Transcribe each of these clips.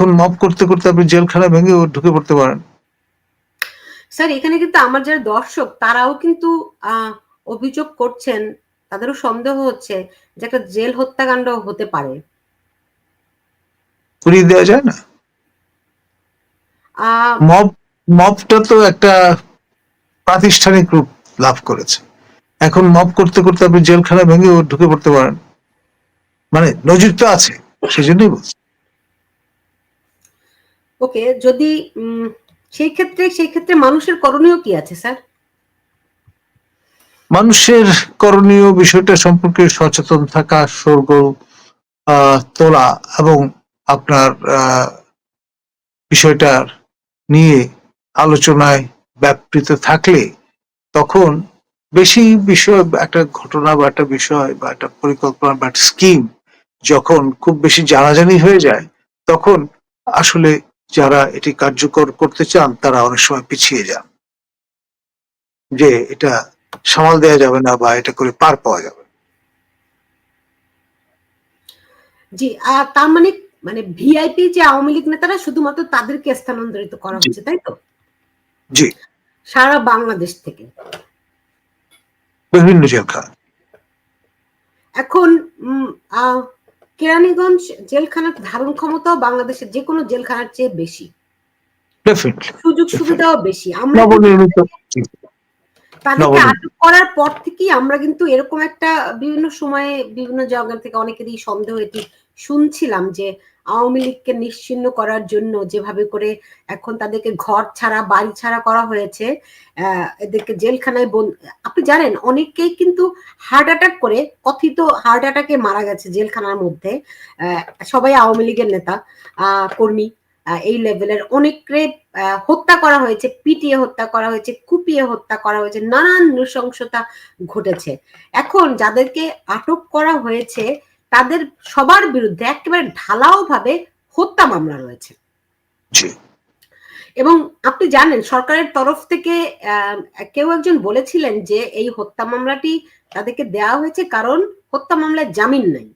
এখন মপ করতে করতে আপনি জেলখানা ভেঙে ঢুকে পড়তে পারেন। স্যার এখানে কিন্তু আমার যারা দর্শক তারাও কিন্তু আহ, অভিযোগ করছেন তাদেরও সন্দেহ হচ্ছে যে একটা জেল হত্যাকাণ্ড হতে পারে। উড়িয়ে দেওয়া যায় না? মব মবটা তো একটা প্রাতিষ্ঠানিক রূপ লাভ করেছে। এখন মব করতে করতে আপনি জেলখানা ভেঙে ঢুকে পড়তে পারেন। মানে নজির তো আছে সেজন্যই বলছি। ওকে যদি সেই ক্ষেত্রে সেই ক্ষেত্রে মানুষের করণীয় কি আছে স্যার? মানুষের করণীয় বিষয়টা সম্পর্কে সচেতন থাকা আহ, তোলা এবং আপনার বিষয়টার নিয়ে আলোচনায় ব্যাপৃত থাকলে তখন বেশি বিষয় একটা ঘটনা বা একটা বিষয় বা একটা পরিকল্পনা বা একটা স্কিম যখন খুব বেশি জানাজানি হয়ে যায় তখন আসলে যারা এটি কার্যকর করতে চান তারা অনেক সময় পিছিয়ে যান। যে এটা সামাল দেওয়া যাবে না বা এটা করে পার পাওয়া যাবে জি তার মানে মানে ভিআইপি যে আওয়ামী লীগ নেতারা শুধুমাত্র তাদেরকে স্থানান্তরিত করা। হচ্ছে তাই তো? জি। সারা বাংলাদেশ থেকে। বিভিন্ন জেলখানা। এখন উম, আহ, কেরানীগঞ্জ জেলখানার ধারণ ক্ষমতাও বাংলাদেশের যে কোনো জেলখানার চেয়ে বেশি। সুযোগ সুবিধাও বেশি। আমরা তাদেরকে আটক করার পর থেকেই আমরা কিন্তু এরকম একটা বিভিন্ন সময়ে বিভিন্ন জায়গা থেকে অনেকেরই সন্দেহ এটি শুনছিলাম যে আওয়ামী লীগকে নিশ্চিহ্ন করার জন্য যেভাবে করে এখন তাদেরকে ঘর ছাড়া, বাড়ি ছাড়া করা হয়েছে এদেরকে জেলখানায় আপনি জানেন, অনেকেই কিন্তু হার্ট অ্যাটাক করে, কথিত হার্ট অ্যাটাকে মারা গেছে জেলখানার মধ্যে সবাই আওয়ামী লীগের নেতা কর্মী এই লেভেলের অনেককে হত্যা করা হয়েছে, পিটিয়ে হত্যা করা হয়েছে, কুপিয়ে হত্যা করা হয়েছে, নানান নৃশংসতা ঘটেছে। এখন যাদেরকে আটক করা হয়েছে তাদের সবার বিরুদ্ধে একেবারে ঢালাও ভাবে হত্যা মামলা রয়েছে। এবং আপনি জানেন সরকারের তরফ থেকে কেউ একজন বলেছিলেন যে এই হত্যা মামলাটি তাদেরকে দেওয়া হয়েছে কারণ হত্যা মামলায় জামিন নাই।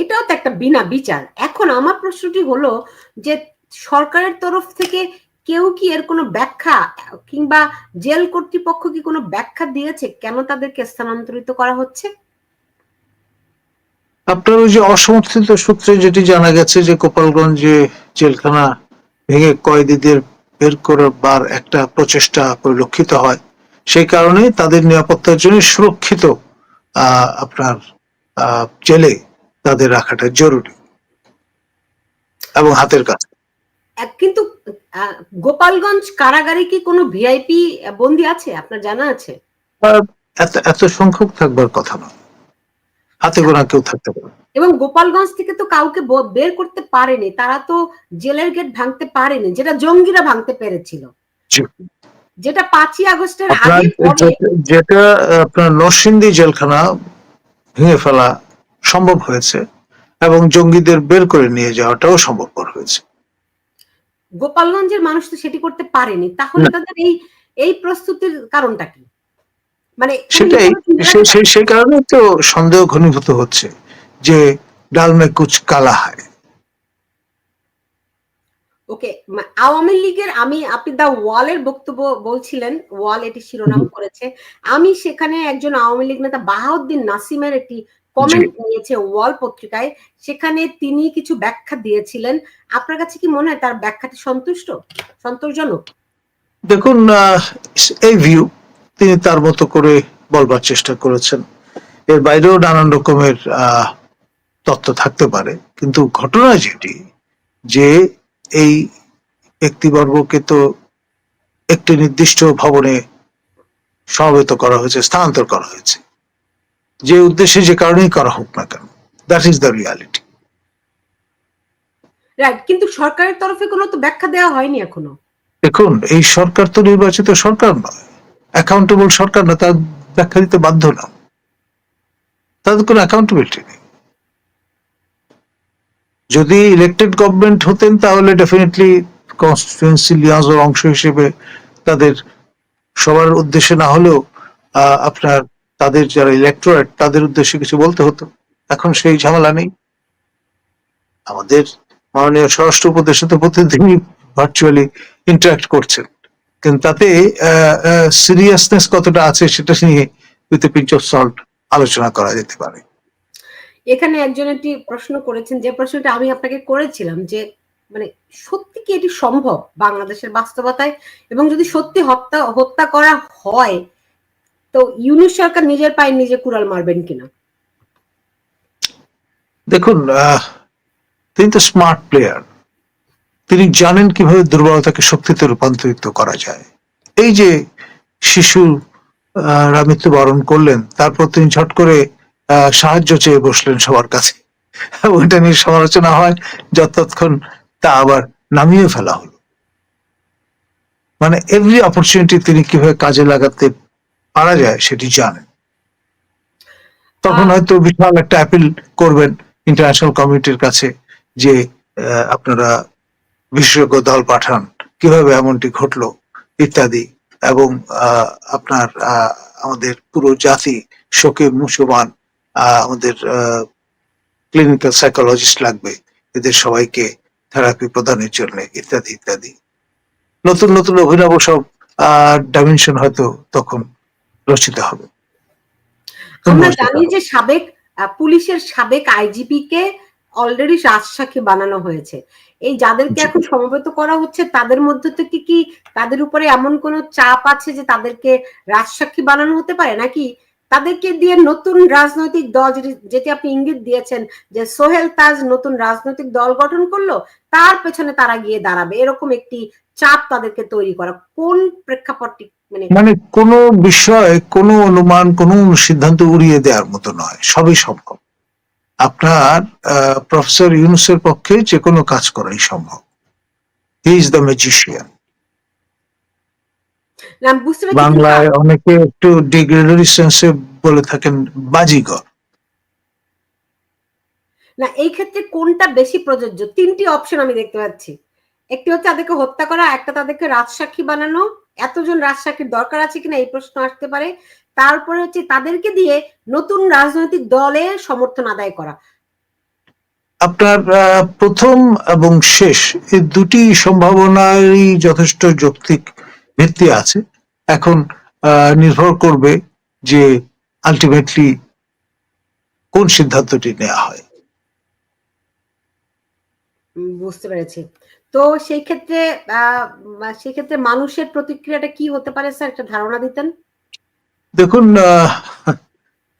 এটাও তো একটা বিনা বিচার। এখন আমার প্রশ্নটি হলো যে সরকারের তরফ থেকে কেউ কি এর কোনো ব্যাখ্যা, কিংবা জেল কর্তৃপক্ষ কি কোনো ব্যাখ্যা দিয়েছে কেন তাদেরকে স্থানান্তরিত করা হচ্ছে? আপনার ওই যে অসমর্থিত সূত্রে যেটি জানা গেছে যে গোপালগঞ্জে জেলখানা ভেঙে কয়েদিদের বের করবার একটা প্রচেষ্টা পরিলক্ষিত হয়, সেই কারণে তাদের নিরাপত্তার জন্য সুরক্ষিত আপনার জেলে তাদের রাখাটা জরুরি এবং হাতের কাছে কিন্তু গোপালগঞ্জ কারাগারে কি কোনো ভিআইপি বন্দি আছে? আপনার জানা আছে? এত এত সংখ্যক থাকবার কথা না। হাতে গোনা কেউ থাকতে পারে এবং গোপালগঞ্জ থেকে তো কাউকে বের করতে পারেনি। তারা তো জেলের গেট ভাঙতে পারেনি যেটা জঙ্গিরা ভাঙতে পেরেছিল। যেটা পাঁচই আগস্টের আগে যেটা আপনার নরসিংদী জেলখানা ভেঙে ফেলা সম্ভব হয়েছে এবং জঙ্গিদের বের করে নিয়ে যাওয়াটাও সম্ভবপর হয়েছে। গোপালগঞ্জের মানুষ তো সেটি করতে পারেনি। তাহলে তাদের এই এই প্রস্তুতির কারণটা কি? মানে সেটাই। সেই কারণে তো সন্দেহ ঘনীভূত হচ্ছে যে ডাল মে কুচ কালা হয়। ওকে আওয়ামী লীগের আমি আপনি দা ওয়ালের বক্তব্য বলছিলেন ওয়াল এটি শিরোনাম করেছে। আমি সেখানে একজন আওয়ামী লীগ নেতা বাহাউদ্দিন নাসিমের একটি কমেন্ট নিয়েছে ওয়াল পত্রিকায় সেখানে তিনি কিছু ব্যাখ্যা দিয়েছিলেন। আপনার কাছে কি মনে হয় তার ব্যাখ্যাটি সন্তুষ্ট? সন্তোষজনক? দেখুন এই ভিউ তিনি তার মতো করে বলবার চেষ্টা করেছেন। এর বাইরেও নানান রকমের আহ, তথ্য থাকতে পারে। কিন্তু ঘটনা যেটি যে এই ব্যক্তিবর্গকে তো একটি নির্দিষ্ট ভবনে সমবেত করা হয়েছে স্থানান্তর করা হয়েছে। যে উদ্দেশ্যে যে কারণেই করা হোক না কেন that is the reality right কিন্তু সরকারের তরফে কোনো তো ব্যাখ্যা দেওয়া হয়নি এখনও। দেখুন এই সরকার তো নির্বাচিত সরকার নয়। অ্যাকাউন্টেবল সরকার না তার ব্যাখ্যা দিতে বাধ্য না। তাদের কোনো অ্যাকাউন্টেবিলিটি নেই। যদি ইলেক্টেড গভর্নমেন্ট হতেন তাহলে ডেফিনেটলি কনস্টিটুয়েন্সি লিয়াজের অংশ হিসেবে তাদের সবার উদ্দেশ্যে না হলেও আপনার তাদের যারা ইলেকটোরেট তাদের উদ্দেশ্যে কিছু বলতে হতো। এখন সেই ঝামেলা নেই। আমাদের মাননীয় স্বরাষ্ট্র উপদেষ্টা তো প্রতিদিনই ভার্চুয়ালি ইন্টারাক্ট করছেন। কিন্তু তাতে সিরিয়াসনেস কতটা আছে সেটা নিয়ে উইথ পিঞ্চ অফ সল্ট আলোচনা করা যেতে পারে। এখানে একজন একটি প্রশ্ন করেছেন, যে প্রশ্নটা আমি আপনাকে করেছিলাম, যে মানে সত্যি কি এটি সম্ভব বাংলাদেশের বাস্তবতায়? এবং যদি সত্যি হত্যা হত্যা করা হয় তো ইউনুস সরকার নিজের পায়ে নিজে কুড়াল মারবেন কিনা? দেখুন তিনি তো স্মার্ট প্লেয়ার তিনি জানেন কীভাবে দুর্বলতাকে শক্তিতে রূপান্তরিত করা যায়। এই যে শিশু আহ, রা মৃত্যুবরণ করলেন তারপর তিনি ঝট করে সাহায্য চেয়ে বসলেন সবার কাছে। ওইটা নিয়ে সমালোচনা হয় যতক্ষণ তা আবার নামিয়ে ফেলা হলো। মানে এভরি অপরচুনিটি তিনি কীভাবে কাজে লাগাতে পারা যায় সেটি জানেন তখন হয়তো বিশাল একটা অ্যাপিল করবেন ইন্টারন্যাশনাল কমিউনিটির কাছে যে আপনারা বিশেষজ্ঞ দল পাঠান কীভাবে এমনটি ঘটলো ইত্যাদি এবং আপনার আমাদের পুরো জাতি শোকে মুসলমান আমাদের ক্লিনিক্যাল সাইকোলজিস্ট লাগবে এদের সবাইকে থেরাপি প্রদানের জন্য ইত্যাদি ইত্যাদি। নতুন নতুন অভিনব সব ডাইমেনশন হয়তো তখন রচিত হবে। আমরা জানি যে সাবেক পুলিশের সাবেক আইজিপি কে অলরেডি রাজসাক্ষী বানানো হয়েছে। এই যাদেরকে এখন সমবেত করা হচ্ছে তাদের মধ্যে থেকে কি তাদের উপরে এমন কোনো চাপ আছে যে তাদেরকে রাজসাক্ষী বানানো হতে পারে? নাকি তাদেরকে দিয়ে নতুন রাজনৈতিক দল যেটি- যেটি আপনি ইঙ্গিত দিয়েছেন যে সোহেল তাজ নতুন রাজনৈতিক দল গঠন করল তার পেছনে তারা গিয়ে দাঁড়াবে। এরকম একটি চাপ তাদেরকে তৈরি করা। কোন প্রেক্ষাপটটি মানে মানে কোনো বিষয় কোনো অনুমান কোন সিদ্ধান্ত উড়িয়ে দেওয়ার মতো নয়। সবই সম্ভব। আপনার প্রফেসর ইউনুসের পক্ষে যে কোনো কাজ করাই সম্ভব। হি ইজ দ্য ম্যাজিশিয়ান বাংলায় অনেকে একটু ডিগ্রেডারি সেন্সে বলে থাকেন বাজিগর। না এই ক্ষেত্রে কোনটা বেশি প্রযোজ্য? তিনটি অপশন আমি দেখতে পাচ্ছি। একটি হচ্ছে তাদেরকে হত্যা করা একটা তাদেরকে রাজসাক্ষী বানানো এতজন রাজসাক্ষীর দরকার আছে কিনা এই প্রশ্ন আসতে পারে। তারপরে হচ্ছে তাদেরকে দিয়ে নতুন রাজনৈতিক দলে সমর্থন আদায় করা। আপনার প্রথম এবং শেষ এই দুটি সম্ভাবনারই যথেষ্ট যৌক্তিক ভিত্তি আছে। এখন আহ, নির্ভর করবে যে আলটিমেটলি কোন সিদ্ধান্তটি নেওয়া হয়। বুঝতে পেরেছি। তো সেই ক্ষেত্রে সেই ক্ষেত্রে মানুষের প্রতিক্রিয়াটা কি হতে পারে স্যার? একটা ধারণা দিতেন? দেখুন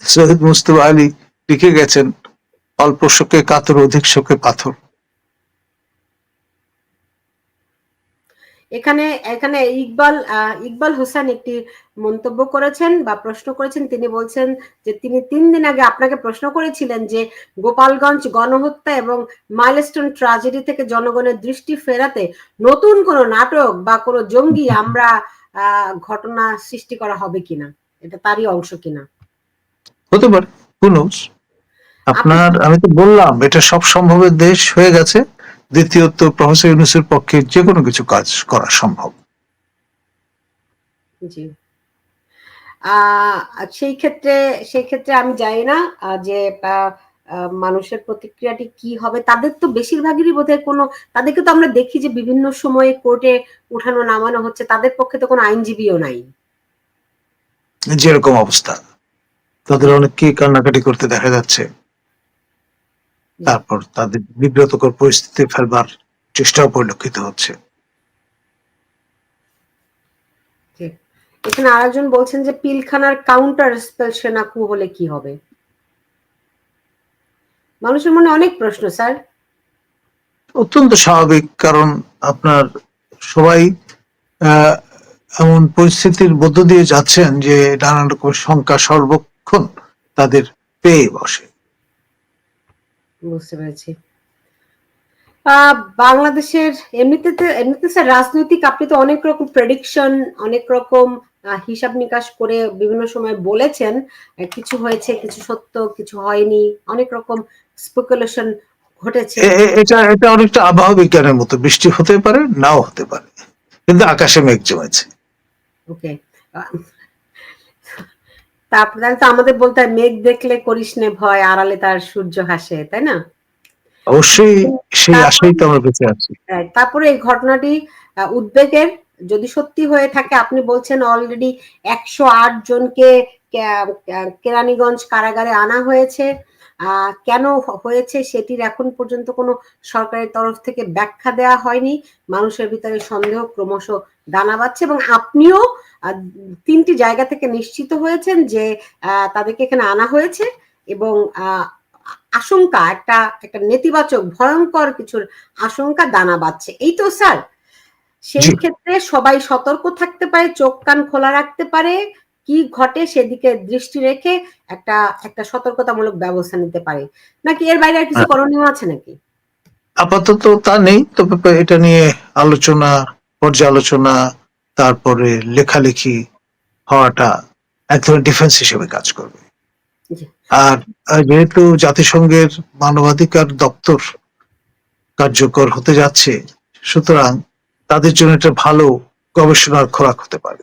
সৈয়দ মুস্তফা আলী লিখে গেছেন, অল্প শোকে কাতর, অধিক শোকে পাথর। এখানে এখানে ইকবাল ইকবাল হোসেন একটি মন্তব্য করেছেন বা প্রশ্ন করেছেন। তিনি বলছেন যে তিনি তিন দিন আগে আপনাকে প্রশ্ন করেছিলেন যে গোপালগঞ্জ গণহত্যা এবং মাইলস্টোন ট্রাজেডি থেকে জনগণের দৃষ্টি ফেরাতে নতুন কোনো নাটক বা কোনো জঙ্গি আমরা আহ, ঘটনা সৃষ্টি করা হবে কিনা? এটা তারই অংশ কিনা? হতে পারে। আপনার আমি তো বললাম এটা সব সম্ভবের দেশ হয়ে গেছে। দ্বিতীয়ত প্রফেসর ইউনুসের পক্ষে যে কোনো কিছু কাজ করা সম্ভব। জি। সেই ক্ষেত্রে সেই ক্ষেত্রে আমি জানি না যে মানুষের প্রতিক্রিয়াটি কি হবে। তাদের তো বেশিরভাগেরই বোধহয় কোনো তাদেরকে তো আমরা দেখি যে বিভিন্ন সময়ে কোর্টে উঠানো নামানো হচ্ছে তাদের পক্ষে তো কোনো আইনজীবীও নাই। যেরকম অবস্থা। তাদের অনেককে কান্নাকাটি করতে দেখা যাচ্ছে। তারপর তাদের বিব্রতকর পরিস্থিতি ফেলবার চেষ্টাও পরিলক্ষিত হচ্ছে। এখানে আরেকজন বলছেন যে পিলখানার কাউন্টার স্পেল সেনাকু হলে কি হবে? মানুষের মনে অনেক প্রশ্ন স্যার। অত্যন্ত স্বাভাবিক কারণ আপনার সবাই আহ, এমন পরিস্থিতির মধ্য দিয়ে যাচ্ছেন যে নানান রকম শঙ্কা সর্বক্ষণ তাদের পেয়ে বসে। বুঝতে পেরেছি। বাংলাদেশের এমনিতে এমনিতে স্যার রাজনৈতিক আপনি তো অনেক রকম প্রেডিকশন অনেক রকম হিসাব নিকাশ করে বিভিন্ন সময় বলেছেন কিছু হয়েছে কিছু সত্য কিছু হয়নি অনেক রকম স্পেকুলেশন ঘটেছে। এটা এটা অনেকটা আবহাওয়া বিজ্ঞানের মতো বৃষ্টি হতে পারে নাও হতে পারে কিন্তু আকাশে মেঘ জমেছে। ওকে তারপরে তো আমাদের বলতে হয় মেঘ দেখলে করিস নে ভয় আড়ালে তার সূর্য হাসে তাই না? অবশ্যই সেই আশাই তো আমরা বেঁচে আছি। তারপরে এই ঘটনাটি উদ্বেগের যদি সত্যি হয়ে থাকে আপনি বলছেন অলরেডি একশো আট জনকে কেরানীগঞ্জ কারাগারে আনা হয়েছে। আহ, কেন হয়েছে সেটির এখন পর্যন্ত কোনো সরকারের তরফ থেকে ব্যাখ্যা দেওয়া হয়নি। মানুষের ভিতরে সন্দেহ ক্রমশ দানা বাচ্ছে এবং আপনিও তিনটি জায়গা থেকে নিশ্চিত হয়েছেন যে তাদেরকে এখানে আনা হয়েছে এবং আশঙ্কা একটা একটা নেতিবাচক ভয়ঙ্কর কিছুর আশঙ্কা দানা বাচ্ছে এই তো স্যার সেই ক্ষেত্রে সবাই সতর্ক থাকতে পারে চোখ কান খোলা রাখতে পারে কি ঘটে সেদিকে দৃষ্টি রেখে একটা একটা সতর্কতামূলক ব্যবস্থা নিতে পারে। নাকি এর বাইরে আর কিছু। করণীয় আছে নাকি? আপাতত তা নেই তবে এটা নিয়ে আলোচনা পর্যালোচনা তারপরে লেখালেখি হওয়াটা এক ধরনের ডিফেন্স হিসেবে কাজ করবে। আর যেহেতু জাতিসংঘের মানবাধিকার দপ্তর কার্যকর হতে যাচ্ছে সুতরাং তাদের জন্য একটা ভালো গবেষণার খোরাক হতে পারে।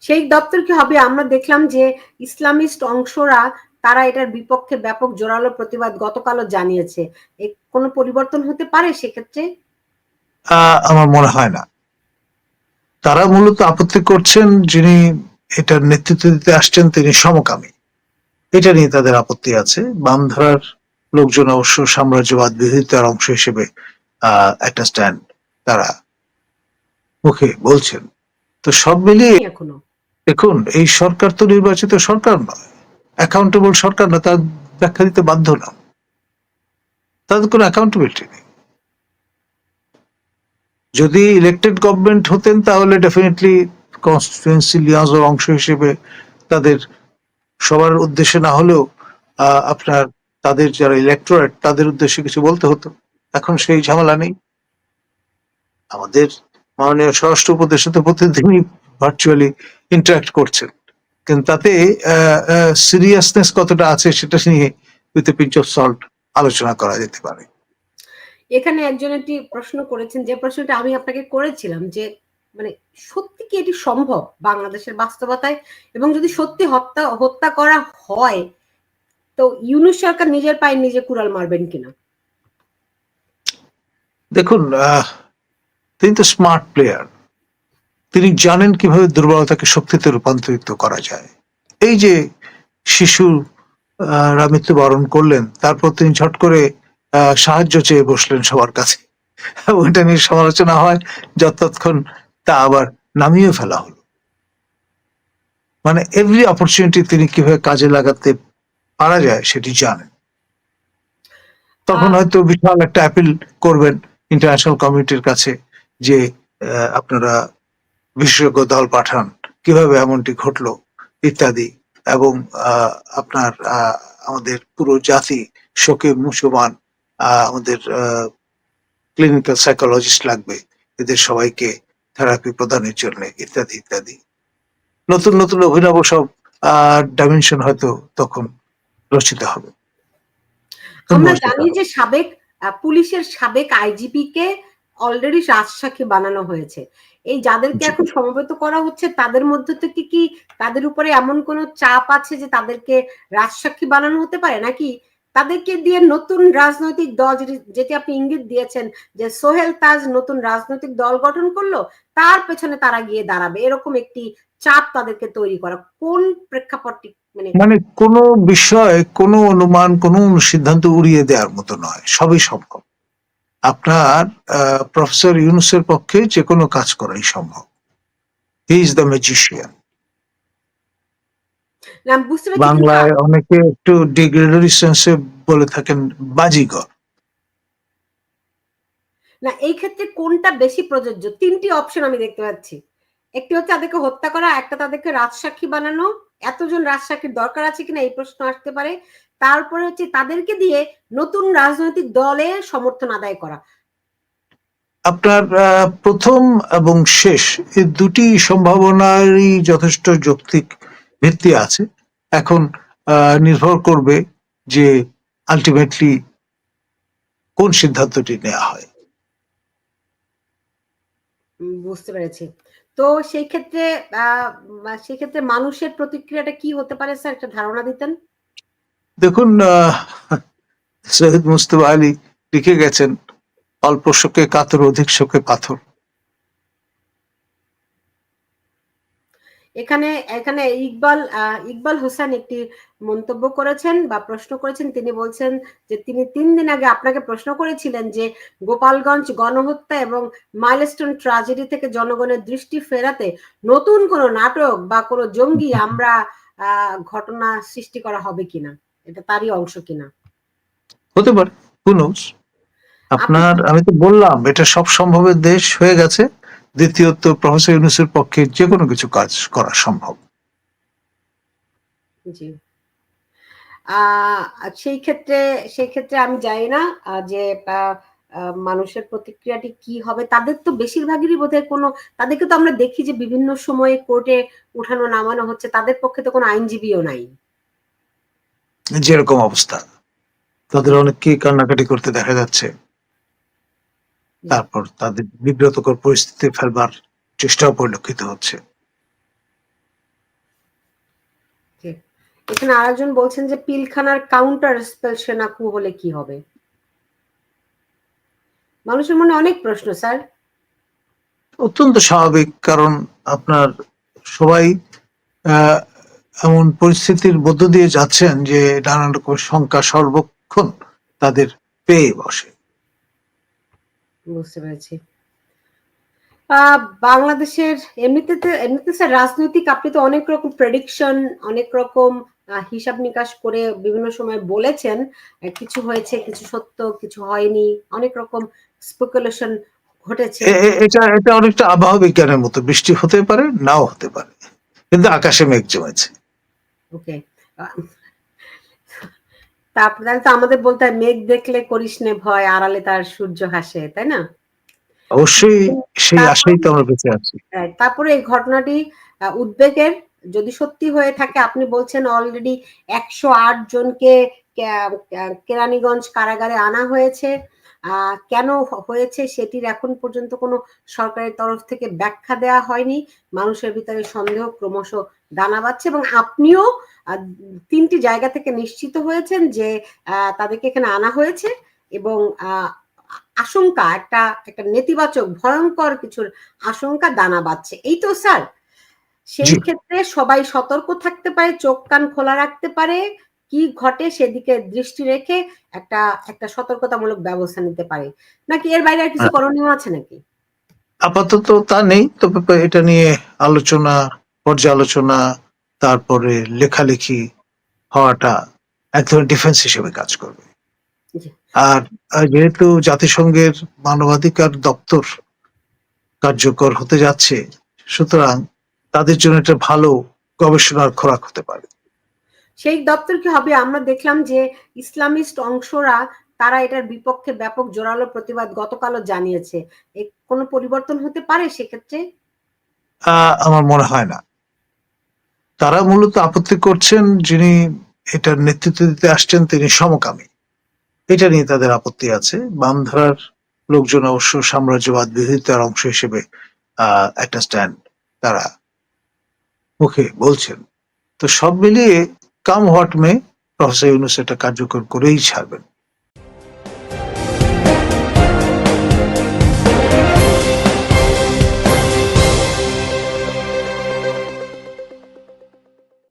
সেই দপ্তর কি হবে? আমরা দেখলাম যে ইসলামিস্ট অংশরা তারা এটার বিপক্ষে ব্যাপক জোরালো প্রতিবাদ গতকালও জানিয়েছে। কোনো পরিবর্তন হতে পারে সেক্ষেত্রে? আহ, আমার মনে হয় না। তারা মূলত আপত্তি করছেন যিনি এটার নেতৃত্ব দিতে আসছেন তিনি সমকামী। এটা নিয়ে তাদের আপত্তি আছে। বামধারার লোকজন অবশ্য সাম্রাজ্যবাদ বিরোধিতার অংশ হিসেবে আহ, একটা স্ট্যান্ড তারা মুখে বলছেন। তো সব মিলিয়ে দেখুন এই সরকার তো নির্বাচিত সরকার নয়। অ্যাকাউন্টেবল সরকার না তার ব্যাখ্যা দিতে বাধ্য না। তাদের কোনো অ্যাকাউন্টেবিলিটি নেই। যদি ইলেক্টেড গভর্নমেন্ট হতেন, তাহলে ডেফিনেটলি কনস্টিটুয়েন্সি লিয়াজের অংশ হিসেবে তাদের সবার উদ্দেশ্যে না হলেও আপনার তাদের যারা ইলেকটোরেট তাদের উদ্দেশ্যে কিছু বলতে হতো। এখন সেই ঝামেলা নেই। আমাদের মাননীয় স্বরাষ্ট্র উপদেষ্টা তো প্রতিদিনই ভার্চুয়ালি ইন্টারাক্ট করছেন। কিন্তু তাতে সিরিয়াসনেস কতটা আছে সেটা নিয়ে with a pinch of salt আলোচনা করা যেতে পারে। এখানে একজন একটি প্রশ্ন করেছেন, যে প্রশ্নটা আমি আপনাকে করেছিলাম যে মানে সত্যি কি এটি সম্ভব বাংলাদেশের বাস্তবতায়? এবং যদি সত্যি হত্যা হত্যা করা হয়, তো ইউনুস সরকার নিজের পায়ে নিজে কুড়াল মারবেন কিনা? দেখুন তিনি তো স্মার্ট প্লেয়ার তিনি জানেন কীভাবে দুর্বলতাকে শক্তিতে রূপান্তরিত করা যায়। এই যে শিশু মৃত্যুবরণ করলেন, তারপর তিনি ঝট করে সাহায্য চেয়ে বসলেন সবার কাছে। ওইটা নিয়ে সমালোচনা হয় যতক্ষণ তা আবার নামিয়ে ফেলা হলো। মানে এভরি অপরচুনিটি তিনি কীভাবে কাজে লাগাতে পারা যায় সেটি জানেন। তখন হয়তো বিশাল একটা অ্যাপিল করবেন ইন্টারন্যাশনাল কমিউনিটির কাছে যে আপনারা বিশেষজ্ঞ দল পাঠান কীভাবে এমনটি ঘটলো ইত্যাদি। এবং আহ, আপনার আহ, আমাদের পুরো জাতি শোকে মুসলমান আমাদের ক্লিনিক্যাল সাইকোলজিস্ট লাগবে। এদের সবাইকে থেরাপি প্রদানের জন্য ইত্যাদি ইত্যাদি। নতুন নতুন অভিনব সব ডাইমেনশন হয়তো তখন রচিত হবে। আমরা জানি যে সাবেক পুলিশের সাবেক আইজিপি কে অলরেডি রাজসাক্ষী বানানো হয়েছে। এই যাদেরকে এখন সমবেত করা হচ্ছে তাদের মধ্যে থেকে কি তাদের উপরে এমন কোনো চাপ আছে যে তাদেরকে রাজসাক্ষী বানানো হতে পারে? নাকি তাদেরকে দিয়ে নতুন রাজনৈতিক দল যেটি- আপনি ইঙ্গিত দিয়েছেন যে সোহেল তাজ নতুন রাজনৈতিক দল গঠন করল, তার পেছনে তারা গিয়ে দাঁড়াবে। এরকম একটি চাপ তাদেরকে তৈরি করা। কোন প্রেক্ষাপটটি মানে মানে কোনো বিষয়, কোনো অনুমান, কোনো সিদ্ধান্ত উড়িয়ে দেওয়ার মতো নয়। সবই সম্ভব। আপনার প্রফেসর ইউনুসের পক্ষে যে কোনো কাজ করাই সম্ভব। হি ইজ দ্য ম্যাজিশিয়ান না, বুঝতে পারছি বাংলায় অনেকে একটু ডিগ্রেডারি সেন্সে বলে থাকেন বাজিগর। না এই ক্ষেত্রে কোনটা বেশি প্রযোজ্য? তিনটি অপশন আমি দেখতে পাচ্ছি। একটি হচ্ছে তাদেরকে হত্যা করা একটা তাদেরকে রাজসাক্ষী বানানো। এতজন রাজসাক্ষীর দরকার আছে কিনা এই প্রশ্ন আসতে পারে। তারপরে হচ্ছে তাদেরকে দিয়ে নতুন রাজনৈতিক দলে সমর্থন আদায় করা। আপনার প্রথম এবং শেষ এই দুটি সম্ভাবনারই যথেষ্ট যৌক্তিক ভিত্তি আছে। এখন আহ, নির্ভর করবে যে আলটিমেটলি কোন সিদ্ধান্তটি নেওয়া হয়। বুঝতে পেরেছি। তো সেই ক্ষেত্রে আহ সেই ক্ষেত্রে মানুষের প্রতিক্রিয়াটা কি হতে পারে স্যার একটা ধারণা দিতেন? দেখুন আহ, সৈয়দ মুস্তফা আলী লিখে গেছেন অল্প শোকে কাতর অধিক শোকে পাথর। এখানে এখানে ইকবাল ইকবাল হোসেন একটি মন্তব্য করেছেন বা প্রশ্ন করেছেন। তিনি বলছেন যে তিনি তিন দিন আগে আপনাকে প্রশ্ন করেছিলেন যে গোপালগঞ্জ গণহত্যা এবং মাইলস্টোন ট্রাজেডি থেকে জনগণের দৃষ্টি ফেরাতে নতুন কোনো নাটক বা কোনো জঙ্গি আমরা আহ, ঘটনা সৃষ্টি করা হবে কিনা? এটা তারই অংশ কিনা? হতে পারে। আপনার আমি তো বললাম এটা সব সম্ভবের দেশ হয়ে গেছে। দ্বিতীয়ত প্রফেসর ইউনুসের পক্ষে যে কোনো কিছু কাজ করা সম্ভব। জি। সেই ক্ষেত্রে সেই ক্ষেত্রে আমি জানি না যে মানুষের প্রতিক্রিয়াটি কি হবে। তাদের তো বেশিরভাগেরই বোধহয় কোনো তাদেরকে তো আমরা দেখি যে বিভিন্ন সময়ে কোর্টে উঠানো নামানো হচ্ছে তাদের পক্ষে তো কোনো আইনজীবীও নাই। যেরকম অবস্থা। তাদের অনেককে কান্নাকাটি করতে দেখা যাচ্ছে। তারপর তাদের বিব্রতকর পরিস্থিতি ফেলবার চেষ্টাও পরিলক্ষিত হচ্ছে। এখানে আরেকজন বলছেন যে পিলখানার কাউন্টার স্পেল সেনাকু হলে কি হবে? মানুষের মনে অনেক প্রশ্ন স্যার। অত্যন্ত স্বাভাবিক কারণ আপনার সবাই আহ, এমন পরিস্থিতির মধ্য দিয়ে যাচ্ছেন যে নানান রকমের শঙ্কা সর্বক্ষণ তাদের পেয়ে বসে। বুঝতে পেরেছি। বাংলাদেশের এমনিতে এমনিতে স্যার রাজনৈতিক আপনি তো অনেক রকম প্রেডিকশন অনেক রকম হিসাব নিকাশ করে বিভিন্ন সময় বলেছেন কিছু হয়েছে কিছু সত্য কিছু হয়নি অনেক রকম স্পেকুলেশন ঘটেছে। এটা এটা অনেকটা আবহাওয়া বিজ্ঞানের মতো বৃষ্টি হতে পারে নাও হতে পারে কিন্তু আকাশে মেঘ জমেছে। ওকে তারপরে তো আমাদের বলতে হয় মেঘ দেখলে করিস নে ভয় আড়ালে তার সূর্য হাসে তাই না? অবশ্যই সেই আশাই তো আমরা বেঁচে আছি। তারপরে এই ঘটনাটি উদ্বেগের যদি সত্যি হয়ে থাকে আপনি বলছেন অলরেডি একশো আট জনকে কেরানীগঞ্জ কারাগারে আনা হয়েছে। আহ, কেন হয়েছে সেটির এখন পর্যন্ত কোনো সরকারের তরফ থেকে ব্যাখ্যা দেওয়া হয়নি। মানুষের ভিতরে সন্দেহ ক্রমশ দানা বাচ্ছে এবং আপনিও আহ, তিনটি জায়গা থেকে নিশ্চিত হয়েছেন যে তাদেরকে এখানে আনা হয়েছে এবং আশঙ্কা একটা একটা নেতিবাচক ভয়ঙ্কর কিছুর আশঙ্কা দানা বাচ্ছে এই তো স্যার। সেই ক্ষেত্রে সবাই সতর্ক থাকতে পারে চোখ কান খোলা রাখতে পারে কি ঘটে সেদিকে দৃষ্টি রেখে একটা একটা সতর্কতামূলক ব্যবস্থা নিতে পারে। নাকি এর বাইরে আর কিছু। করণীয় আছে নাকি? আপাতত তা নেই তবে এটা নিয়ে আলোচনা পর্যালোচনা তারপরে লেখালেখি হওয়াটা এক ধরনের ডিফেন্স হিসেবে কাজ করবে। আর যেহেতু জাতিসংঘের মানবাধিকার দপ্তর কার্যকর হতে যাচ্ছে সুতরাং তাদের জন্য একটা ভালো গবেষণার খোরাক হতে পারে। সেই দপ্তর কি হবে? আমরা দেখলাম যে ইসলামিস্ট অংশরা তারা এটার বিপক্ষে ব্যাপক জোরালো প্রতিবাদ গতকালও জানিয়েছে। কোনো পরিবর্তন হতে পারে সেক্ষেত্রে? আহ, আমার মনে হয় না। তারা মূলত আপত্তি করছেন যিনি এটার নেতৃত্ব দিতে আসছেন, তিনি সমকামী। এটা নিয়ে তাদের আপত্তি আছে। বামধারার লোকজন অবশ্য সাম্রাজ্যবাদ বিরোধিতার অংশ হিসেবে একটা স্ট্যান্ড তারা মুখে বলছেন। তো সব মিলিয়ে come what may, professor Yunus এটা কার্যকর করেই ছাড়বেন।